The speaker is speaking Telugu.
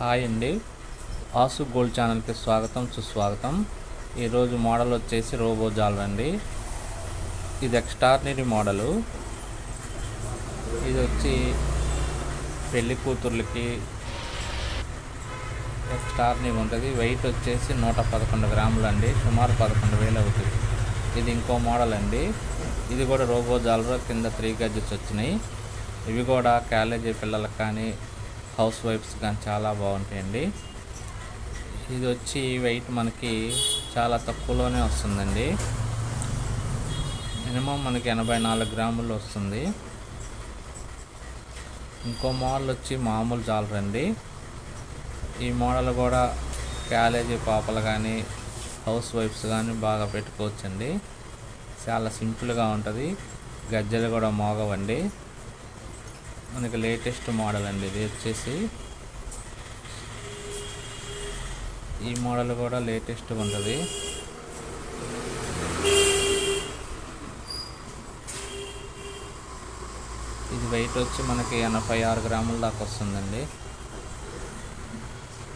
హాయ్ అండి. ఆసు గోల్డ్ ఛానల్కి స్వాగతం సుస్వాగతం. ఈరోజు మోడల్ వచ్చేసి రోబో జాలర్ అండి ఇది ఎక్స్ట్రాడినరీ మోడలు. ఇది వచ్చి పెళ్ళి కూతుర్లకి ఎక్స్ట్రాడినరీ ఉంటుంది. వెయిట్ వచ్చేసి నూట పదకొండు గ్రాములు అండి. సుమారు పదకొండు వేలు అవుతుంది. ఇది ఇంకో మోడల్ అండి. ఇది కూడా రోబో జాలర్ కింద త్రీ గడ్జెస్ వచ్చినాయి. ఇవి కూడా కాలేజీ పిల్లలకు కానీ హౌస్ వైఫ్స్ కానీ చాలా బాగుంటాయండి. ఇది వచ్చి వెయిట్ మనకి చాలా తక్కువలోనే వస్తుందండి. మినిమం మనకి ఎనభై నాలుగు గ్రాములు వస్తుంది. ఇంకో మోడల్ వచ్చి మామూలు జాలర్ అండి. ఈ మోడల్ కూడా క్యాలేజీ పాపలు కానీ హౌస్ వైఫ్స్ కానీ బాగా పెట్టుకోవచ్చండి. చాలా సింపుల్గా ఉంటుంది. గజ్జలు కూడా మోగవండి. మనకి లేటెస్ట్ మోడల్ అండి ఇది వచ్చేసి. ఈ మోడల్ కూడా లేటెస్ట్ ఉంటుంది. ఇది వెయిట్ వచ్చి మనకి ఎనభై ఆరు గ్రాముల దాకా వస్తుందండి.